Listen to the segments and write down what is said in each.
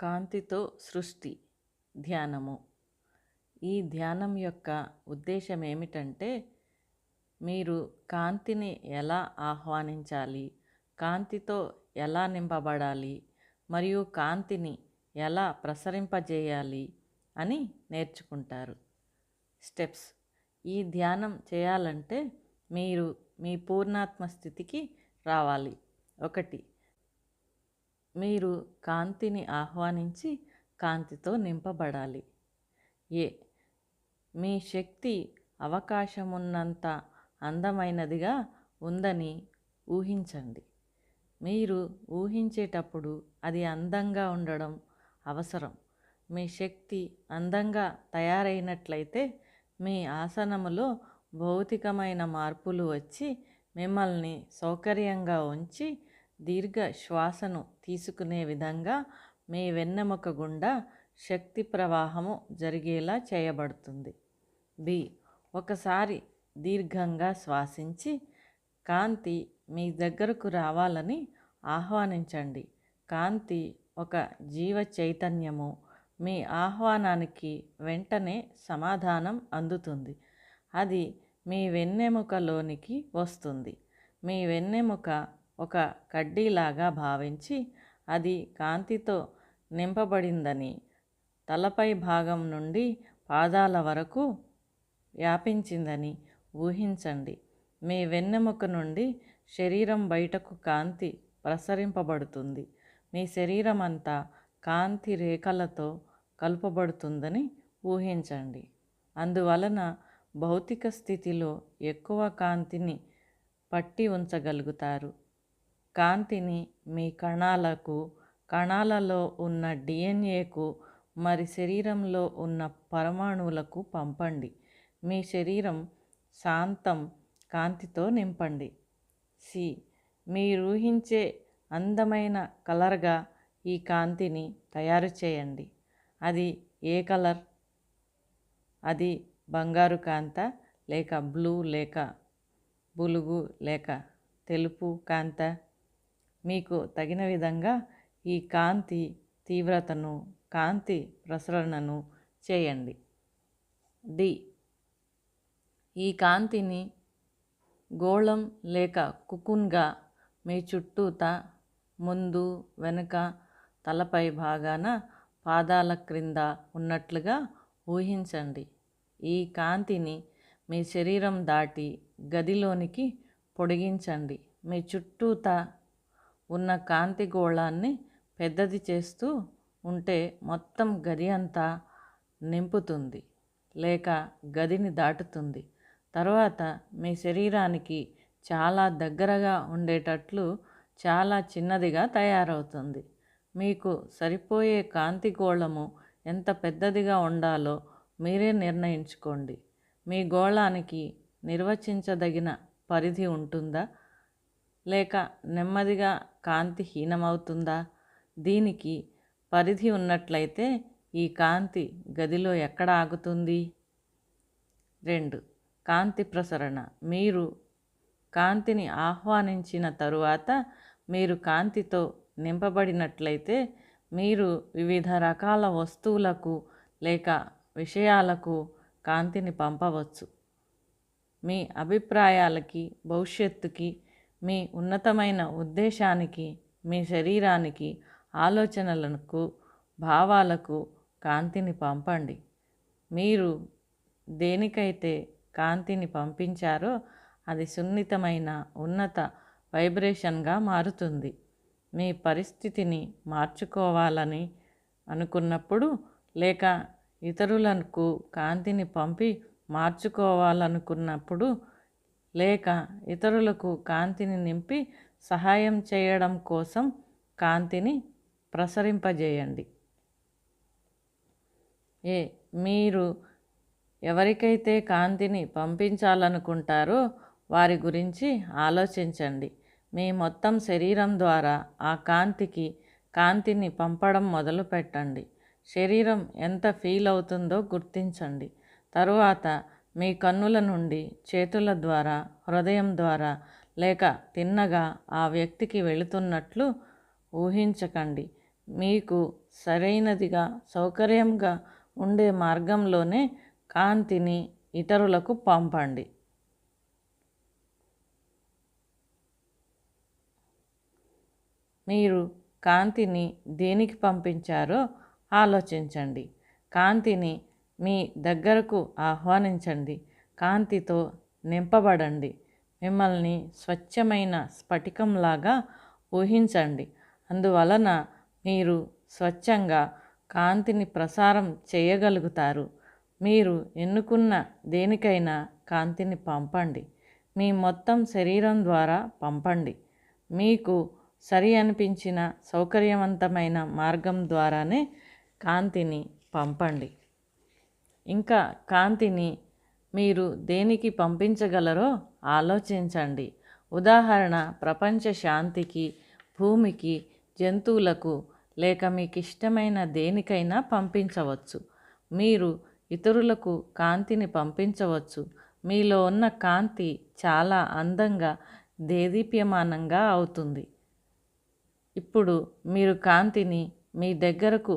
కాంతితో సృష్టి ధ్యానము. ఈ ధ్యానం యొక్క ఉద్దేశం ఏమిటంటే మీరు కాంతిని ఎలా ఆహ్వానించాలి కాంతితో ఎలా నింపబడాలి మరియు కాంతిని ఎలా ప్రసరింపజేయాలి అని నేర్చుకుంటారు. స్టెప్స్. ఈ ధ్యానం చేయాలంటే మీరు మీ పూర్ణాత్మ స్థితికి రావాలి. ఒకటి. మీరు కాంతిని ఆహ్వానించి కాంతితో నింపబడాలి. ఏ. మీ శక్తి అవకాశమున్నంత అందమైనదిగా ఉందని ఊహించండి. మీరు ఊహించేటప్పుడు అది అందంగా ఉండడం అవసరం. మీ శక్తి అందంగా తయారైనట్లయితే మీ ఆసనములో భౌతికమైన మార్పులు వచ్చి మిమ్మల్ని సౌకర్యంగా ఉంచి దీర్ఘ శ్వాసను తీసుకునే విధంగా మీ వెన్నెముక గుండా శక్తి ప్రవాహము జరిగేలా చేయబడుతుంది. బి. ఒకసారి దీర్ఘంగా శ్వాసించి కాంతి మీ దగ్గరకు రావాలని ఆహ్వానించండి. కాంతి ఒక జీవ చైతన్యము. మీ ఆహ్వానానికి వెంటనే సమాధానం అందుతుంది. అది మీ వెన్నెముకలోనికి వస్తుంది. మీ వెన్నెముక ఒక కడ్డీలాగా భావించి అది కాంతితో నింపబడిందని తలపై భాగం నుండి పాదాల వరకు వ్యాపించిందని ఊహించండి. మీ వెన్నెముక నుండి శరీరం బయటకు కాంతి ప్రసరింపబడుతుంది. మీ శరీరం అంతా కాంతి రేఖలతో కలుపబడుతుందని ఊహించండి. అందువలన భౌతిక స్థితిలో ఎక్కువ కాంతిని పట్టి ఉంచగలుగుతారు. కాంతిని మీ కణాలకు కణాలలో ఉన్న డిఎన్ఏకు మరి శరీరంలో ఉన్న పరమాణువులకు పంపండి. మీ శరీరం శాంతం కాంతితో నింపండి. సి. మీరు ఊహించే అందమైన కలర్గా ఈ కాంతిని తయారు చేయండి. అది ఏ కలర్? అది బంగారు కాంత లేక బ్లూ లేక బులుగు లేక తెలుపు కాంత? మీకు తగిన విధంగా ఈ కాంతి తీవ్రతను కాంతి ప్రసరణను చేయండి. డి. ఈ కాంతిని గోళం లేక కుకున్గా మీ చుట్టూత ముందు వెనుక తలపై భాగాన పాదాల క్రింద ఉన్నట్లుగా ఊహించండి. ఈ కాంతిని మీ శరీరం దాటి గదిలోనికి పొడిగించండి. మీ చుట్టూత ఉన్న కాంతి గోళాన్ని పెద్దది చేస్తూ ఉంటే మొత్తం గది అంతా నింపుతుంది లేక గదిని దాటుతుంది. తర్వాత మీ శరీరానికి చాలా దగ్గరగా ఉండేటట్లు చాలా చిన్నదిగా తయారవుతుంది. మీకు సరిపోయే కాంతి గోళము ఎంత పెద్దదిగా ఉండాలో మీరే నిర్ణయించుకోండి. మీ గోళానికి నిర్వచించదగిన పరిధి ఉంటుందా? లేక నెమ్మదిగా కాంతి హీనమవుతుందా? దీనికి పరిధి ఉన్నట్లయితే ఈ కాంతి గదిలో ఎక్కడ ఆగుతుంది? రెండు. కాంతి ప్రసరణ. మీరు కాంతిని ఆహ్వానించిన తరువాత మీరు కాంతితో నింపబడినట్లయితే మీరు వివిధ రకాల వస్తువులకు లేక విషయాలకు కాంతిని పంపవచ్చు. మీ అభిప్రాయాలకి భవిష్యత్తుకి మీ ఉన్నతమైన ఉద్దేశానికి మీ శరీరానికి ఆలోచనలకు భావాలకు కాంతిని పంపండి. మీరు దేనికైతే కాంతిని పంపించారో అది సున్నితమైన ఉన్నత వైబ్రేషన్గా మారుతుంది. మీ పరిస్థితిని మార్చుకోవాలని అనుకున్నప్పుడు లేక ఇతరులకు కాంతిని పంపి మార్చుకోవాలనుకున్నప్పుడు లేక ఇతరులకు కాంతిని నింపి సహాయం చేయడం కోసం కాంతిని ప్రసరింపజేయండి. ఏ మీరు ఎవరికైతే కాంతిని పంపించాలనుకుంటారో వారి గురించి ఆలోచించండి. మీ మొత్తం శరీరం ద్వారా ఆ కాంతికి కాంతిని పంపడం మొదలు పెట్టండి శరీరం ఎంత ఫీల్ అవుతుందో గుర్తించండి. తరువాత మీ కన్నుల నుండి చేతుల ద్వారా హృదయం ద్వారా లేక తిన్నగా ఆ వ్యక్తికి వెళుతున్నట్లు ఊహించకండి. మీకు సరైనదిగా సౌకర్యంగా ఉండే మార్గంలోనే కాంతిని ఇతరులకు పంపండి. మీరు కాంతిని దేనికి పంపించారో ఆలోచించండి. కాంతిని మీ దగ్గరకు ఆహ్వానించండి. కాంతితో నింపబడండి. మిమ్మల్ని స్వచ్ఛమైన స్ఫటికంలాగా ఊహించండి. అందువలన మీరు స్వచ్ఛంగా కాంతిని ప్రసారం చేయగలుగుతారు. మీరు ఎన్నుకున్న దేనికైనా కాంతిని పంపండి. మీ మొత్తం శరీరం ద్వారా పంపండి. మీకు సరి అనిపించిన సౌకర్యవంతమైన మార్గం ద్వారానే కాంతిని పంపండి. ఇంకా కాంతిని మీరు దేనికి పంపించగలరో ఆలోచించండి. ఉదాహరణ ప్రపంచ శాంతికి భూమికి జంతువులకు లేక మీకు ఇష్టమైన దేనికైనా పంపించవచ్చు. మీరు ఇతరులకు కాంతిని పంపించవచ్చు. మీలో ఉన్న కాంతి చాలా అందంగా దేదీప్యమానంగా అవుతుంది. ఇప్పుడు మీరు కాంతిని మీ దగ్గరకు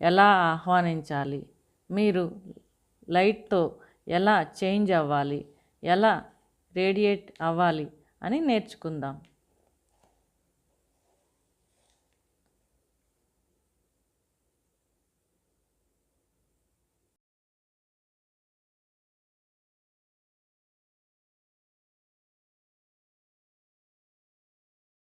ఎలా ఆహ్వానించాలి? మీరు లైట్తో ఎలా చేంజ్ అవ్వాలి? ఎలా రేడియేట్ అవ్వాలి? అని నేర్చుకుందాం.